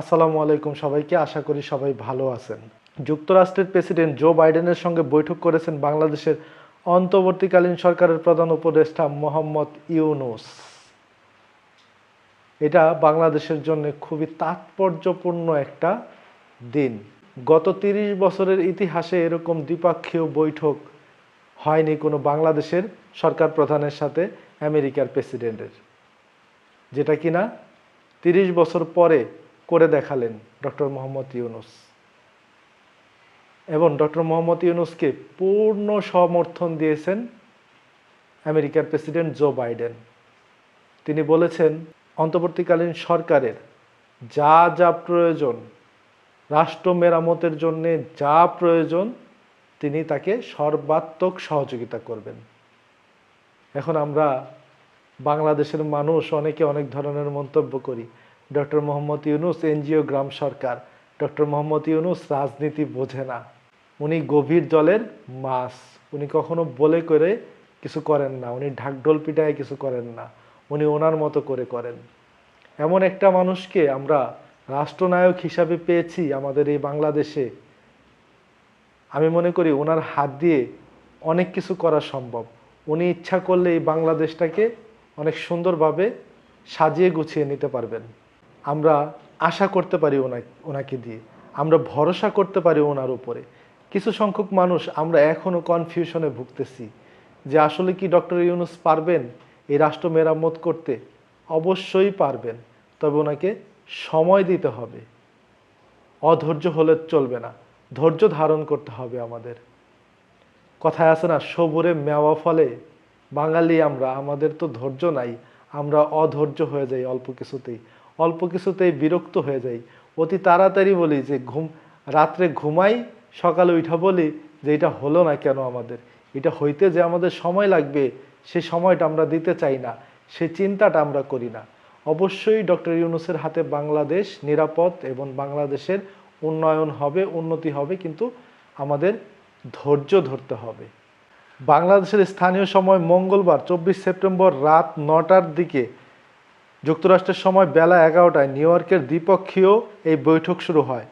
আসসালামু আলাইকুম সবাইকে, আশা করি সবাই ভালো আছেন। যুক্তরাষ্ট্রের প্রেসিডেন্ট জো বাইডেনের সঙ্গে বৈঠক করেছেন বাংলাদেশের অন্তর্বর্তীকালীন সরকারের প্রধান উপদেষ্টা মোহাম্মদ ইউনুস। এটা বাংলাদেশের জন্য খুবই তাৎপর্যপূর্ণ একটা দিন। গত তিরিশ বছরের ইতিহাসে এরকম দ্বিপাক্ষীয় বৈঠক হয়নি কোনো বাংলাদেশের সরকার প্রধানের সাথে, আমেরিকার প্রেসিডেন্টের। যেটা কিনা তিরিশ বছর পরে করে দেখালেন ডক্টর মোহাম্মদ ইউনুস। এবং ডক্টর মোহাম্মদ ইউনুসকে পূর্ণ সমর্থন দিয়েছেন আমেরিকার প্রেসিডেন্ট জো বাইডেন। তিনি বলেছেন, অন্তর্বর্তীকালীন সরকারের যা যা প্রয়োজন, রাষ্ট্র মেরামতের জন্যে যা প্রয়োজন, তিনি তাকে সর্বাত্মক সহযোগিতা করবেন। এখন আমরা বাংলাদেশের মানুষ, অনেকে অনেক ধরনের মন্তব্য করি। ডক্টর মোহাম্মদ ইউনুস, এনজিও, গ্রাম সরকার। ডক্টর মোহাম্মদ ইউনুস রাজনীতি বোঝে না। উনি গভীর জলের মাছ। উনি কখনো বলে করে কিছু করেন না। উনি ঢাকঢোল পিটায় কিছু করেন না। উনি ওনার মতো করে করেন। এমন একটা মানুষকে আমরা রাষ্ট্রনায়ক হিসাবে পেয়েছি আমাদের এই বাংলাদেশে। আমি মনে করি ওনার হাত দিয়ে অনেক কিছু করা সম্ভব। উনি ইচ্ছা করলে এই বাংলাদেশটাকে অনেক সুন্দরভাবে সাজিয়ে গুছিয়ে নিতে পারবেন। আমরা আশা করতে পারি ওনাকে ওনাকে দিয়ে। আমরা ভরসা করতে পারি ওনার উপরে। কিছু সংখ্যক মানুষ আমরা এখনও কনফিউশনে ভুগতেছি যে আসলে কি ডক্টর ইউনুস পারবেন এই রাষ্ট্র মেরামত করতে? অবশ্যই পারবেন, তবে ওনাকে সময় দিতে হবে। অধৈর্য হলে চলবে না, ধৈর্য ধারণ করতে হবে আমাদের। কথায় আছে না, সবুরে মেওয়া ফলে বাঙালি আমরা, আমাদের তো ধৈর্য নাই। আমরা অধৈর্য হয়ে যাই অল্প কিছুতেই। অল্প কিছুতেই বিরক্ত হয়ে যাই। অতি তাড়াতাড়ি বলি যে, ঘুম, রাত্রে ঘুমাই, সকালে উঠা বলি যে, এটা হলো না কেন আমাদের? এটা হইতে যে আমাদের সময় লাগবে, সে সময়টা আমরা দিতে চাই না, সে চিন্তাটা আমরা করি না। অবশ্যই ডক্টর ইউনুসের হাতে বাংলাদেশ নিরাপদ এবং বাংলাদেশের উন্নয়ন হবে, উন্নতি হবে, কিন্তু আমাদের ধৈর্য ধরতে হবে। বাংলাদেশের স্থানীয় সময় মঙ্গলবার, চব্বিশ সেপ্টেম্বর রাত নটার দিকে যুক্তরাষ্ট্রের সময় বেলা এগারোটায় নিউ ইয়র্কের দ্বিপক্ষীয় এই বৈঠক শুরু হয়।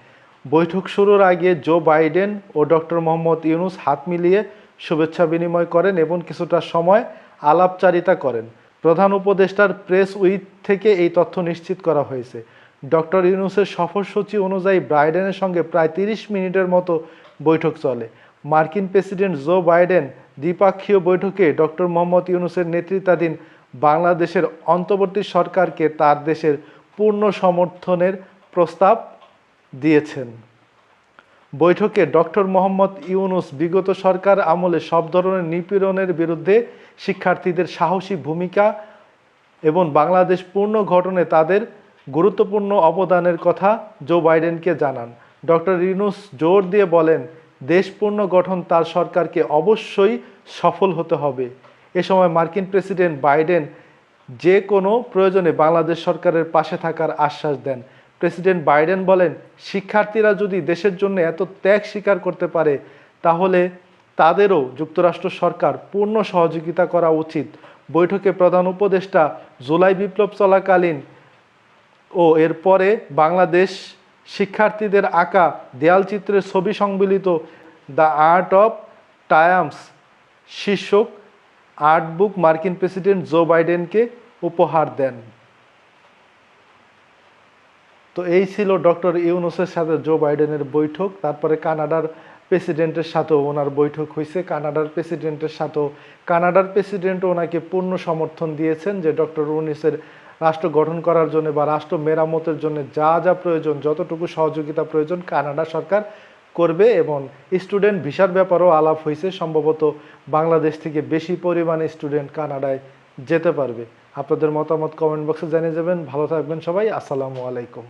বৈঠক শুরুর আগে জো বাইডেন ও ডক্টর মোহাম্মদ ইউনুস হাত মিলিয়ে শুভেচ্ছা বিনিময় করেন এবং কিছুটা সময় আলাপচারিতা করেন। প্রধান উপদেষ্টার প্রেস উইথ থেকে এই তথ্য নিশ্চিত করা হয়েছে। ডক্টর ইউনুসের সফরসূচি অনুযায়ী বাইডেনের সঙ্গে প্রায় তিরিশ মিনিটের মতো বৈঠক চলে। মার্কিন প্রেসিডেন্ট জো বাইডেন দ্বিপাক্ষীয় বৈঠকে ডক্টর মোহাম্মদ ইউনুসের নেতৃত্বাধীন বাংলাদেশের অন্তর্বর্তী সরকারকে তার দেশের পূর্ণ সমর্থনের প্রস্তাব দিয়েছেন। বৈঠকে ডক্টর মোহাম্মদ ইউনুস বিগত সরকার আমলে সব ধরনের নিপীড়নের বিরুদ্ধে শিক্ষার্থীদের সাহসী ভূমিকা এবং বাংলাদেশ পূর্ণ গঠনে তাদের গুরুত্বপূর্ণ অবদানের কথা জো বাইডেনকে জানান। ডক্টর ইউনুস জোর দিয়ে বলেন দেশ গঠন তার সরকারকে অবশ্যই সফল হতে হবে। এ সময় মার্কিন প্রেসিডেন্ট বাইডেন যে কোনো প্রয়োজনে বাংলাদেশ সরকারের পাশে থাকার আশ্বাস দেন। প্রেসিডেন্ট বাইডেন বলেন, শিক্ষার্থীরা যদি দেশের জন্য এত ত্যাগ স্বীকার করতে পারে, তাহলে তাদেরও যুক্তরাষ্ট্র সরকার পূর্ণ সহযোগিতা করা উচিত। বৈঠকে প্রধান উপদেষ্টা জুলাই বিপ্লব চলাকালীন ও এরপরে বাংলাদেশ শিক্ষার্থীদের আঁকা দেয়ালচিত্রের ছবি সংবলিত দ্য আর্ট অফ টায়ামস শীর্ষক আর্ট বুক মার্কিন প্রেসিডেন্ট জো বাইডেনকে উপহার দেন। তো এই ছিল ডক্টর ইউনুসের সাথে জো বাইডেনের বৈঠক। তারপরে কানাডার প্রেসিডেন্টের সাথেও ওনার বৈঠক হয়েছে। কানাডার প্রেসিডেন্টের সাথেও, কানাডার প্রেসিডেন্ট ওনাকে পূর্ণ সমর্থন দিয়েছেন যে ডক্টর ইউনুসের রাষ্ট্র গঠন করার জন্য বা রাষ্ট্র মেরামতের জন্য যা যা প্রয়োজন, যতটুকু সহযোগিতা প্রয়োজন কানাডা সরকার করবে এবং স্টুডেন্ট ভিসার ব্যাপারেও আলাপ হয়েছে। সম্ভবত বাংলাদেশ থেকে বেশি পরিমাণে স্টুডেন্ট কানাডায় যেতে পারবে। আপনাদের মতামত কমেন্ট বক্সে জানিয়ে যাবেন। ভালো থাকবেন সবাই। আসসালামু আলাইকুম।